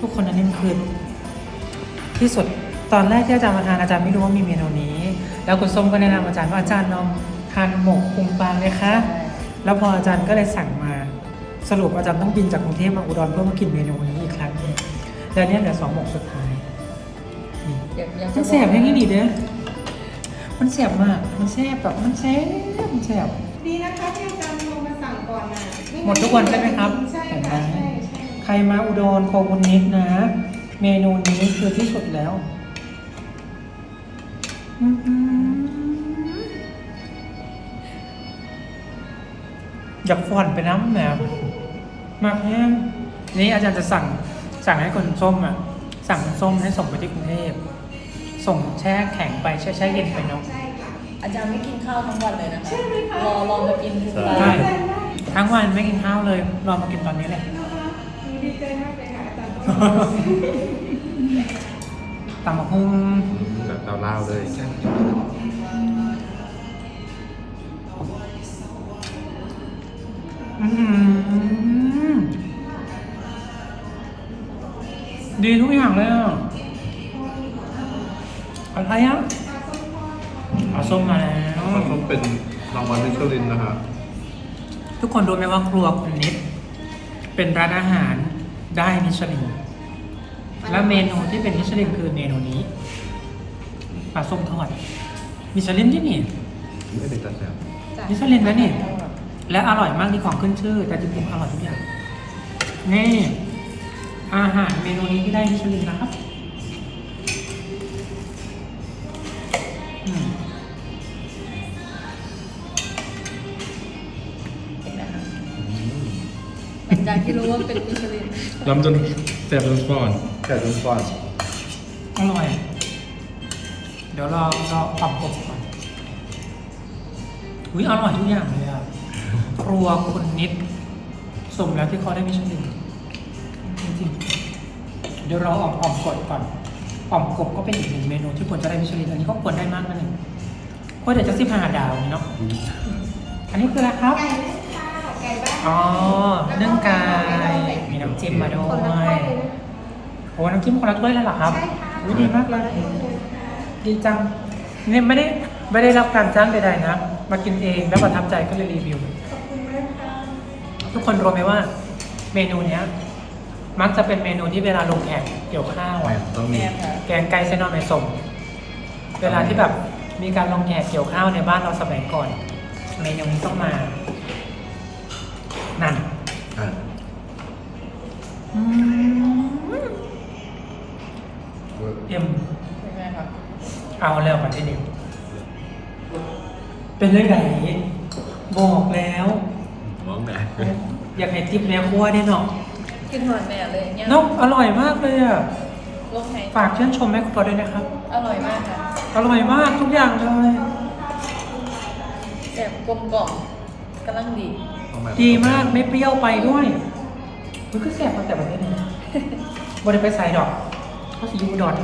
ทุกคนอันนี้มันคือที่สุดตอนแรกที่อาจารย์มาทานอาจารย์ไม่รู้ว่ามีเมนูนี้ แล้วคุณส้มก็แนะนำอาจารย์ว่าอาจารย์ลองทานหมกพุงปลาไหมคะ แล้วพออาจารย์ก็เลยสั่งมาสรุปอาจารย์ต้องบินจากกรุงเทพมาอุดรเพื่อมากินเมนูนี้อีกครั้งหนึงแล้วเนี่ยเหลือสองหมกสุดท้ายนี่อยากอยากจะมันแสบยังไงดีเด้อมันแสบมากมันแสบแบบมันแสบมันแสบดีนะคะที่อาจารย์โทรมาสั่งก่อนนะหมดทุกวันใช่ไหมครับใช่เห็นไหมค่ะใช่ใช่ใครมาอุดรโคบุนิดนะ เมนูนี้คือที่สุดแล้วอื้อหืออยากฟอนไปน้ำแหนมมากแห้งนี่อาจารย์จะสั่งสั่งให้คนส้มอะ สั่งคนส้มให้ส่งไปที่กรุงเทพส่งแช่แข็งไปแช่แช่เย็นไปเนาะใช่ค่ะอาจารย์ไม่กินข้าวทั้งวันเลยนะคะใช่ไหมคะรอรอมากินทุกวันใช่ดีใจมากทั้งวันไม่กินข้าวเลย รอมากินตอนนี้แหละนะคะหนู ดีใจมากเลยค่ะอาจารย์ต้องตำมะฮุ่งแบบเล่าๆเลยอื้อหือดีทุกอย่างเลยอะอะไรอะเอาส้มมาแล้ว มันต้องเป็นรางวัลมิชลินนะครับทุกคนรู้ไหมว่าครัวคุณนิด เป็นร้านอาหาร ได้มิชลินและเมนูที่เป็นมิชลินคือเมนูนี้ปลาส้มทอดมิชลินที่นี่ไม่เป็นตัดแสบมิชลินนะนี่และอร่อยมากที่ของขึ้นชื่อ แต่จริงๆอร่อยทุกอย่างนี่อาหารเมนูนี้ที่ได้มิชลินนะครับ หลังจากที่รู้ว่าเป็นมิชลินลำจนแสบจนฟอนแค่ต้นก้อนอร่อย เดี๋ยวรอรอปรับกบก่อนอุ้ยอร่อยทุกอย่างเลยอะครัวคุณนิด สมแล้วที่เขาได้มิชลินจริงๆเดี๋ยวเราอ่อมอ่อมกดก่อนอ่อมกบก็เป็นอีกหนึ่งเมนูที่ควรจะได้มิชลินอันนี้ก็ควรได้มากนะหนึ่งก็เดี๋ยวจะสิบห้าดาวนี่เนาะ อันนี้คืออะไรครับ ไก่นึ่ง ค่ะไก่บ้านอ๋อนึ่งไก่มีน้ำจิ้มมาด้คนละวถ้วยยเลยนะคะโอ้น้ำจิ้มคนละถ้วยเลยเหรอครับใช่ค่ะ อุ๊ยดีมากเลยดีจังเนี่ยไม่ได้ไม่ได้รับการจ้างใดๆนะ มากินเองแล้วประทับใจก็เลยรีวิว ขอบคุณมากค่ะทุกคนรู้ไหมว่า เมนูเนี้ย มักจะเป็นเมนูที่เวลาลงแขกเกี่ยวข้าวแหวอะนต้องมีแม่ค่ะแกงไก่เส้นนอนไม่ส่งเวลาที่แบบมีการลงแขกเกี่ยวข้าวในบ้านเราสมัยก่อน เมนูนี้ต้องมา เอ็มเป็นไงคะเอาแล้วมาที่นี่เป็นเรื่องไหนบอกแล้ว มองไหนอยากให้ทิปแม่ครัวได้เนาะกินหอนแม่เลยเนี่ยเนาะอร่อยมากเลยอะลงไห้ฝากชื่นชมแม่ครัวด้วยนะครับ อร่อยมากค่ะอร่อยมากทุกอย่างเลยแซ่บกลมกล่อมกำลังดีต้องแบบดีมากไม่เปรี้ยวไปด้วยมันก็แสบมาแต่วันนี้นะบริไปใส่ดอกเขาสียูดอน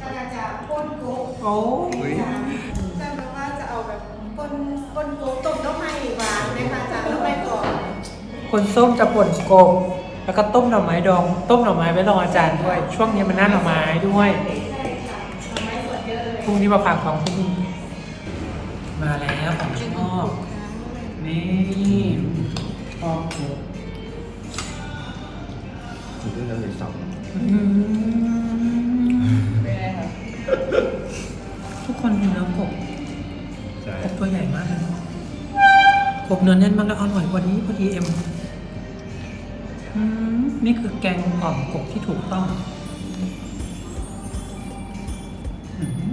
เราจะป้นโก๊กโอ้อุ๊ยอาจารย์บอกว่าจะเอาแบบป้นป้นโก๊กต้มน้ำมันหวานเลยค่ะอาจารย์น้ำมันก่อนคนส้มจะป่นกบแล้วก็ต้มหน่อไม้ดอง ต้มหน่อไม้ไว้รออาจารย์ด้วย ช่วงนี้มันหน้าหน่อไม้ด้วยใช่ค่ะทำไม้สดเยอะเลยพรุ่งนี้มาฝากของพรุ่งนี้มาแล้วของชอบนี่ชอบกบถึงเรื่องเลยสองอืม กบเนื้อแน่นมากแล้วอร่อยกว่านี้พอดีเอ็มอืมนี่คือแกงอ่อมกบที่ถูกต้องอืม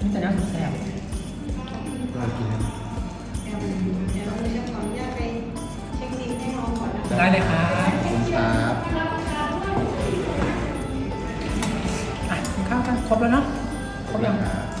นี่แต่น่าสนแซ่บก็กินนะเดี๋ยวเราจะขออนุญาตไปเช็คบิลให้น้องก่อนนะคะได้เลยครับขอบคุณครับอะกินข้าวกันครบแล้วเนาะครบยังครับ